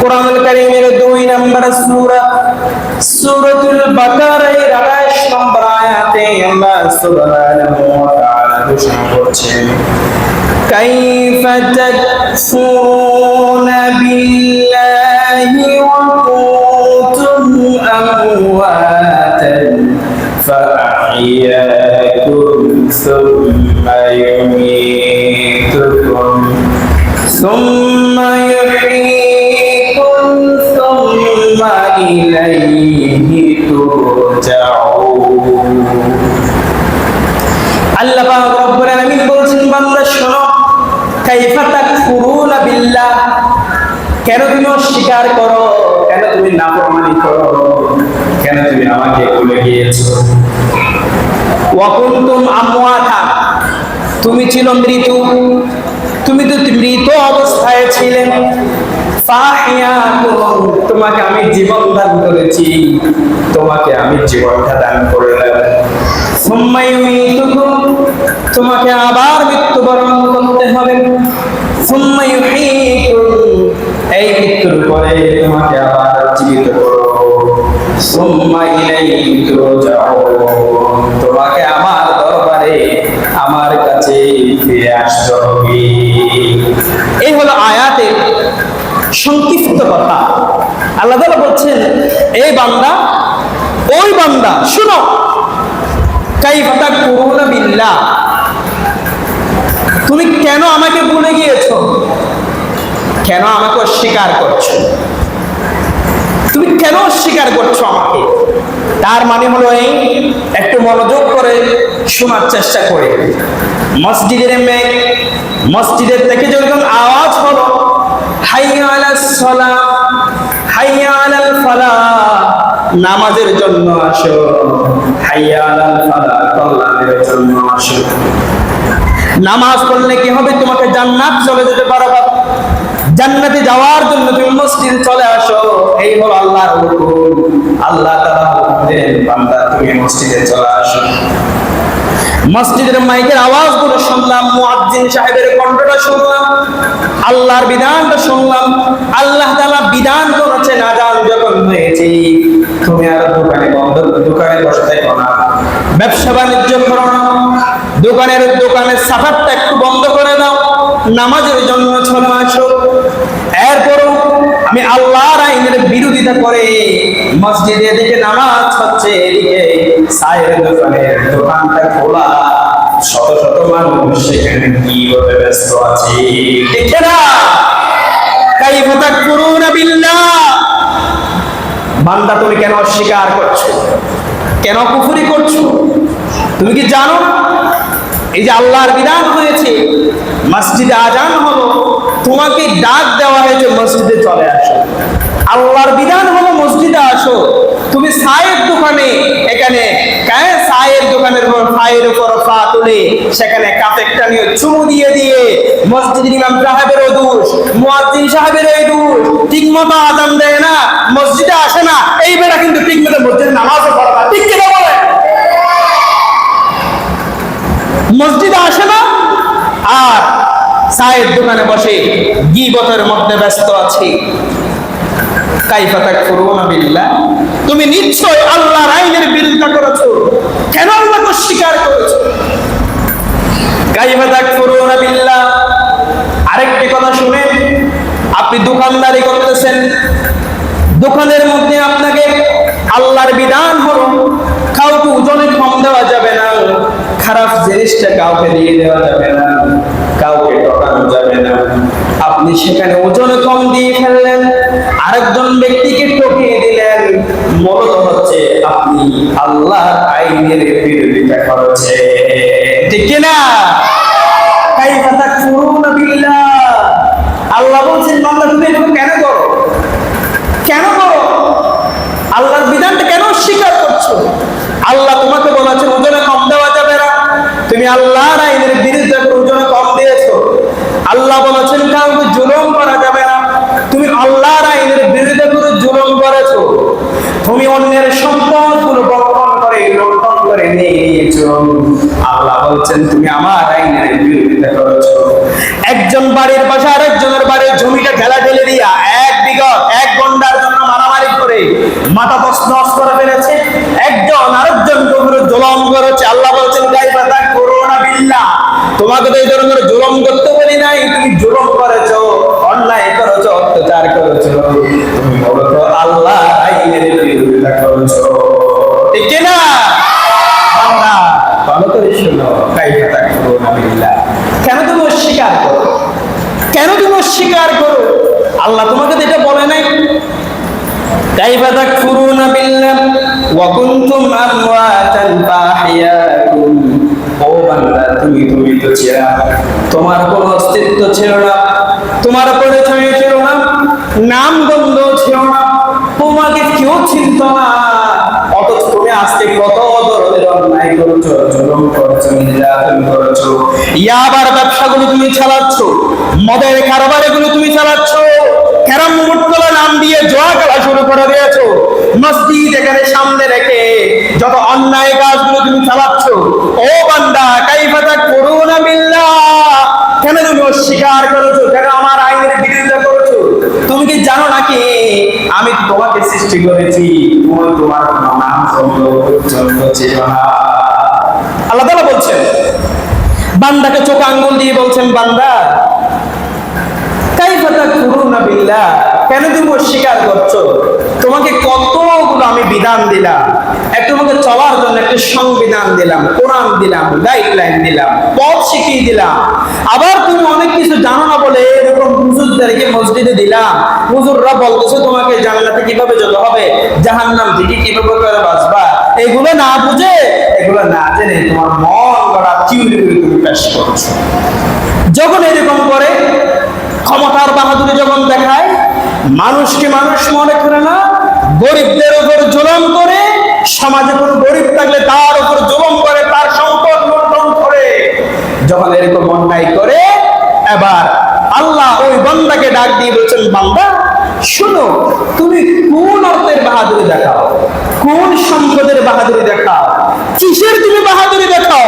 কোরআনুল কারীমের দুই নম্বর সূরা সূরাতুল বাকারার 28 নম্বর আয়াতে আল্লাহ সুবহানাহু ওয়া তাআলা ঘোষণা করছেন كيف تكفرون بالله وكنتم أمواتا فأحياكم ثم يميتكم ثم কেন তুমি অস্বীকার করো? কেন তুমি নাফরমানি করো? কেন তুমি আমাকে ভুলে গিয়েছো? আমওয়াতা। তুমি ছিল মৃত তুমি তো মৃত অবস্থায় ছিলে। তোমাকে আমি জীবন দান করেছি। তোমাকে আমি জীবনটা দান করে ইউমীতুকুম তোমাকে আবার মৃত্যুবরণ করতে হবে। এই মৃত্যুর পরে তোমাকে আবার জীবিত তুরজাউন তোমাকে আমার দরবারে আমার কাছে ফিরে এই হলো আয়াতের সংক্ষিপ্ত কথা। আল্লাহ বলছেন, এই বান্দা, ওই বান্দা, শুনো তুমি কেন আমাকে ভুলে গিয়েছো? কেন আমাকে অস্বীকার করছ? তুমি কেন অস্বীকার করছ আমাকে? তার মানে হলো এই, একটু মনোযোগ করে শোনার চেষ্টা করে। মসজিদের মেঘ মসজিদের থেকে যখন আওয়াজ হলো, হাইয়া আলাস সালাহ নামাজের জন্য আসো। নামাজ পড়লে কি হবে? তোমাকে জান্নাত চলে যেতে পারবা জান্নাতে যাওয়ার জন্য তুমি মসজিদ চলে আসো। এই হলো আল্লাহর হুকুম। আল্লাহ বান্দা, তুমি মসজিদে চলে আসো। মসজিদের মাইকের আওয়াজগুলো শুনলাম, মুয়াজ্জিন সাহেবের কণ্ঠটা শুনলাম, আল্লাহর বিধানটা শুনলাম, আল্লাহ তাআলা বিধান করেছেন আজান যখন হয়েছে। দোকানের দোকানের সাফারটা একটু বন্ধ করে দাও, নামাজের জন্য চলে আসো। এরপরও আমি আল্লাহর আইনের বিরোধিতা করে মসজিদে এদিকে নামাজ হচ্ছে, এদিকে দোকানের দোকানটা খোলা। শত শত মানুষ সেখানে কি হতে ব্যস্ত আছে। ঠিক না কাইফা তাকফুরুনা বিল্লাহ। বান্দা, তুমি কেন অস্বীকার করছ? কেন কুফরি করছ? তুমি কি জানো? এই যে আল্লাহর বিধান হয়েছে, মসজিদে আজান হলো, তোমাকে ডাক দেওয়া হয়েছে, মসজিদে চলে আসো। আল্লাহর বিধান হলো মসজিদে আসো। তুমি সায়ের দোকানে, এখানে সায়ের দোকানের উপর ফায়ের উপর ফা তুলে, সেখানে কাফেরটা নিয়ে চুমু দিয়ে দিয়ে মসজিদ ইমাম সাহেবের দোষ, মুয়াজ্জিন সাহেবের এই দোষ, ঠিক মতো আজান দেয় না, মসজিদে আসে না এই বেলা কিন্তু ঠিক মতো মসজিদে নামাজও পড়ে না ঠিক কিনা বলে মসজিদে আসে না আর চায়ের দোকানে বসে গিবতের মধ্যে ব্যস্ত আছে। তুমি নিশ্চয় আল্লাহর আইনের বিরোধিতা করেছ। কেন অস্বীকার করেছ? আরেকটি কথা আপনি দোকানদারি করতেছেন। দোকানের মধ্যে আপনাকে আল্লাহর বিধান হলো কাউকে ওজনে কম দেওয়া যাবে না। খারাপ জিনিসটা কাউকে দিয়ে দেওয়া যাবে না কাউকে ঠকানো যাবে না আপনি সেখানে ওজনে কম দিয়ে ফেললেন, আরেকজন ব্যক্তিকে ঠকিয়ে দিলেন। মূলত হচ্ছে আপনি আল্লাহর আইনের বিরোধিতা করেছে ঠিক কিনা আল্লাহ বলছেন, বান্দা, তুমি এগুলো কেন করো? কেন করো? আল্লাহর বিধানটা কেন অস্বীকার করছ? আল্লাহ তোমাকে বলেছে ওজনে কম দেওয়া যাবে না। তুমি আল্লাহর আইনের বিরুদ্ধে ওজনে কম দিয়েছ আল্লাহ বলেছেন কাউকে জুলুম করা যাবে না তুমি আল্লাহর আইনের বিরুদ্ধে করে জুলুম করেছ তুমি অন্যের সম্পদগুলো বক্ষণ করে, লুণ্ঠন করে নিয়ে নিয়েছো আল্লাহ বলছেন, তুমি আমার আইনের বিরোধিতা করেছ। একজন বাড়ির পাশে আরেকজনের বাড়ির জমিটা ঠেলা ঠেলে দিয়া এক বিঘত গন্ডার জন্য মারামারি করে মাথা তসনস করে ফেলেছে। একজন আরেকজন উপরে জুলম করেছে। আল্লাহ বলছেন কাইফা তাকফুরুনা বিল্লাহ। তোমাকে তো এই ধরনের জুলম করতে বলি নাই। তুমি জুলম করেছ ঠিক না কেন তুমি অস্বীকার করো? কেন তুমি অস্বীকার করো? আল্লাহ তোমাকে তো এটা বলে নাই। কাইফা তাকফুরুনা বিল্লাহ ওয়া কুনতুম আমওয়াতান ফাহিয়াকুম। ও বান্দা, তুমি তুমি তো ছিলা। তোমার কোনো অস্তিত্ব ছিল না। তোমার পরে ছবি ছিল না। নাম গন্ধ ছিল না। তোমাকে কেউ চিনত না। আজকে কত ধরনের অন্যায় করেছ, জুলুম করেছ, নির্যাতন করেছ? ইয়াবার ব্যবসাগুলো তুমি চালাচ্ছ, মদের তুমি চালাচ্ছ ক্যারাম নাম দিয়ে জোয়া খেলা শুরু করে দিয়েছ। মসজিদ এখানে সামনে রেখে যত অন্যায় কাজগুলো তুমি চালাচ্ছ, ও বান্দা কাইফাতা করুনা বিল্লাহ, কেন তুমি অস্বীকার করেছ? কেন আমার আইনের কি জানো নাকি? আমি তোমাকে সৃষ্টি করেছি। তোমার নাম ছিল না। আল্লাহ তাআলা বলছেন, বান্দাকে চোখ আঙ্গুল দিয়ে বলছেন, বান্দা কেন তুমি অস্বীকার করছ? তোমাকে কতগুলো আমি বিধান দিলাম একটু তোমাকে চলার জন্য একটা সংবিধান দিলাম, কোরআন দিলাম গাইডলাইন দিলাম, পথ শিখিয়ে দিলাম। আবার তুমি অনেক কিছু জানো না বলে এরকম মসজিদে দিলাম। হুজুররা বলতেছে, তোমাকে জান্নাতে কীভাবে যেতে হবে? জাহান্নাম থেকে কীভাবে করে বাঁচবা? এগুলো না বুঝে, এগুলো না জেনে তোমার মন গড়া চিউরি তুমি পেশ করছ। যখন এরকম করে, ক্ষমতার বাহাদুরি যখন দেখায়, মানুষকে মানুষ মনে করে না, গরিবদের উপর জুলম করে, সমাজে কোনো গরিব থাকলে তার উপর জুলম করে, তার সম্পদ লুণ্ঠন করে। যখন এরকম অন্যায় করে, এবার আল্লাহ ওই বন্দাকে ডাক দিয়ে বলছেন, বান্দা, শুনো, তুমি কোন অর্থের বাহাদুরি দেখাও? কোন সম্পদের বাহাদুরি দেখাও? কিসের তুমি বাহাদুরি দেখাও?